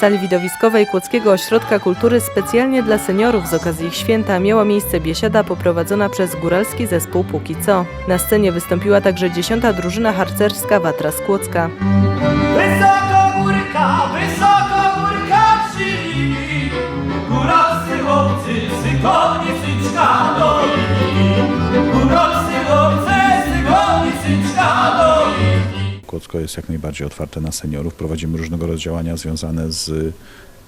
sali widowiskowej Kłodzkiego Ośrodka Kultury specjalnie dla seniorów z okazji ich święta miała miejsce biesiada poprowadzona przez góralski zespół Póki Co. Na scenie wystąpiła także dziesiąta drużyna harcerska Watra z Kłodzka. Wysoko górka, wysoko górka czyli Góralscy chłopcy, Kłodzko jest jak najbardziej otwarte na seniorów. Prowadzimy różnego rodzaju działania związane z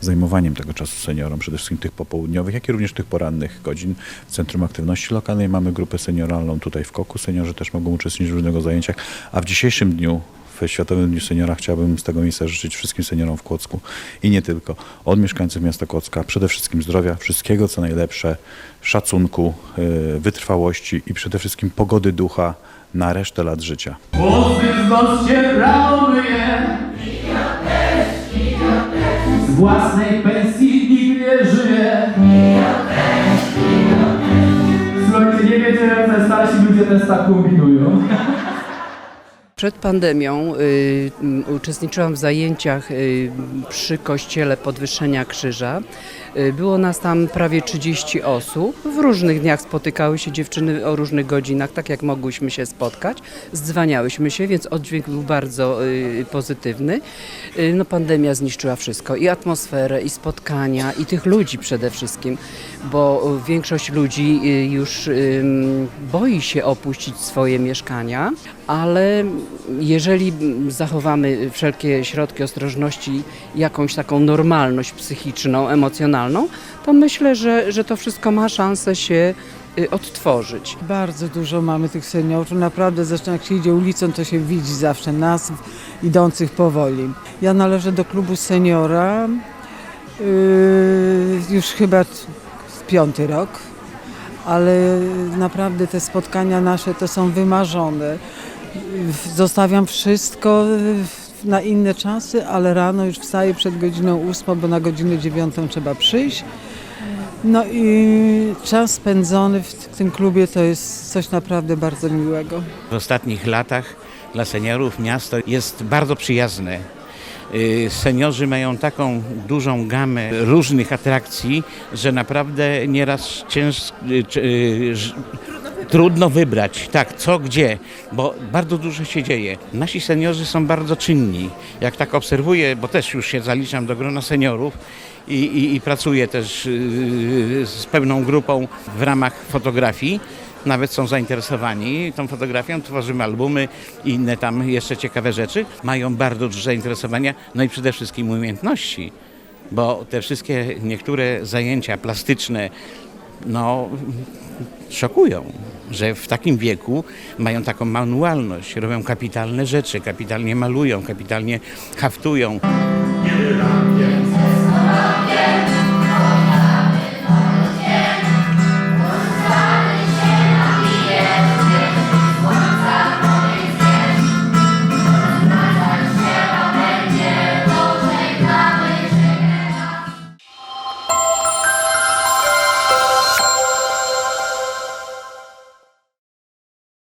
zajmowaniem tego czasu seniorom, przede wszystkim tych popołudniowych, jak i również tych porannych godzin. W Centrum Aktywności Lokalnej mamy grupę senioralną tutaj w Koku. Seniorzy też mogą uczestniczyć w różnego zajęciach, a w dzisiejszym dniu w Światowym Dniu Seniora chciałbym z tego miejsca życzyć wszystkim seniorom w Kłodzku i nie tylko. Od mieszkańców miasta Kłodzka przede wszystkim zdrowia, wszystkiego co najlepsze, szacunku, yy, wytrwałości i przede wszystkim pogody ducha na resztę lat życia. Włosy z własnej pensji nikt nie żyje. Słuchajcie, nie wiecie, jak starsi ludzie też tak kombinują Przed pandemią y, uczestniczyłam w zajęciach y, przy kościele Podwyższenia Krzyża. Y, było nas tam prawie 30 osób. W różnych dniach spotykały się dziewczyny o różnych godzinach, tak jak mogłyśmy się spotkać. Zdzwaniałyśmy się, więc oddźwięk był bardzo y, pozytywny. Y, no, pandemia zniszczyła wszystko i atmosferę, i spotkania, i tych ludzi przede wszystkim, bo y, większość ludzi y, już ym, boi się opuścić swoje mieszkania, ale jeżeli zachowamy wszelkie środki ostrożności, jakąś taką normalność psychiczną, emocjonalną, to myślę, że, że to wszystko ma szansę się y, odtworzyć. Bardzo dużo mamy tych seniorów. Naprawdę, zresztą jak się idzie ulicą, to się widzi zawsze nas idących powoli. Ja należę do klubu seniora yy, już chyba piąty rok, ale naprawdę te spotkania nasze to są wymarzone. Zostawiam wszystko yy, na inne czasy, ale rano już wstaję przed godziną ósmą, bo na godzinę dziewiątą trzeba przyjść. No i czas spędzony w tym klubie to jest coś naprawdę bardzo miłego. W ostatnich latach dla seniorów miasto jest bardzo przyjazne. Y, Seniorzy mają taką dużą gamę różnych atrakcji, że naprawdę nieraz cięż, y, czy- y, ż- trudno wybrać, tak, co gdzie, bo bardzo dużo się dzieje. Nasi seniorzy są bardzo czynni. Jak tak obserwuję, bo też już się zaliczam do grona seniorów i, i, i pracuję też y, z pewną grupą w ramach fotografii, nawet są zainteresowani tą fotografią, tworzymy albumy i inne tam jeszcze ciekawe rzeczy. Mają bardzo duże zainteresowania, no i przede wszystkim umiejętności, bo te wszystkie niektóre zajęcia plastyczne, no szokują, że w takim wieku mają taką manualność, robią kapitalne rzeczy, kapitalnie malują, kapitalnie haftują. Nie.